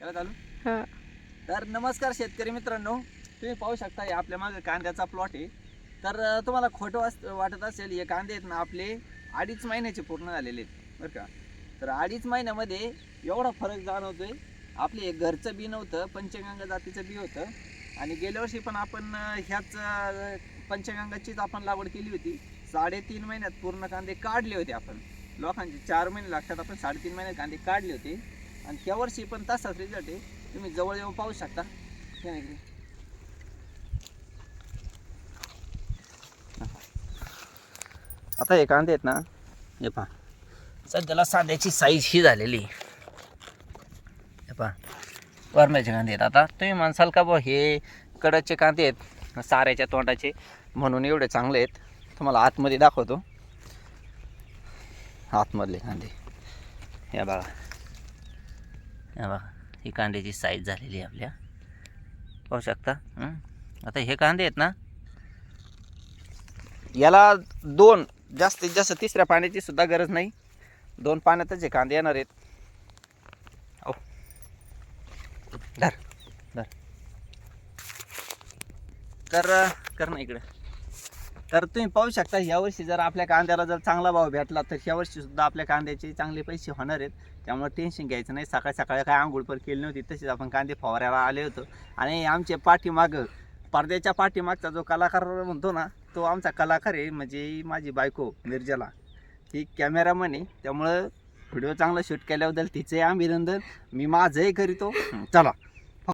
चालू हा. तर नमस्कार शेतकरी मित्रांनो तुम्ही पाहू शकता हे आपल्या मागे कांद्याचा प्लॉट आहे. तर तुम्हाला खोटं वास वाटत असेल हे कांदे आहेत ना आपले अडीच महिन्याचे पूर्ण झालेले आहेत बरं का? तर अडीच महिन्यामध्ये एवढा फरक जाणवतोय. आपले हे घरचं बी नव्हतं पंचगंगा जातीचं बी होतं. आणि गेल्या वर्षी पण आपण ह्याच पंचगंगाचीच आपण लागवड केली होती. साडेतीन महिन्यात पूर्ण कांदे काढले होते आपण. लोकांचे चार महिने लागतात आपण साडेतीन महिन्यात कांदे काढले होते. आणि त्या वर्षी पण तसाच रिझल्ट आहे. तुम्ही जवळ येऊन पाहू शकता. नाही आता हे कांदे आहेत ना हे पहा. सध्याला सांध्याची साईज ही झालेली आहे. हे पहा. वरम्याचे कांदे आहेत. आता तुम्ही म्हणसाल का बुवा हे कडचे कांदे आहेत. साऱ्याच्या तोंडाचे. म्हणून एवढे चांगले आहेत. तुम्हाला आतमध्ये दाखवतो. आतमधले कांदे. या बघा. बघा ही कांद्याची साईज झालेली आहे आपल्या. पाहू शकता? आता हे कांदे आहेत ना? याला दोन जास्तीत जास्त तिसऱ्या पाण्याची सुद्धा गरज नाही. दोन पाण्यातच हे कांदे येणार आहेत. हो धर धर. तर कर ना इकडे. तर तुम्ही पाहू शकता यावर्षी जर आपल्या कांद्याला जर चांगला भाव भेटला तर यावर्षी सुद्धा आपल्या कांद्याचे चांगले पैसे होणार आहेत. त्यामुळे टेन्शन घ्यायचं नाही. सकाळी सकाळी काय आंघोळ पण केली नव्हती तशीच आपण कांदे फवारायला आले होतो. आणि आमचे पाठीमागं पडद्याच्या पाठीमागचा जो कलाकार म्हणतो ना तो आमचा कलाकार आहे म्हणजे माझी बायको निर्जला ही कॅमेरामन आहे. त्यामुळं व्हिडिओ चांगला शूट केल्याबद्दल तिचंही अभिनंदन. मी माझंही करीतो. चला.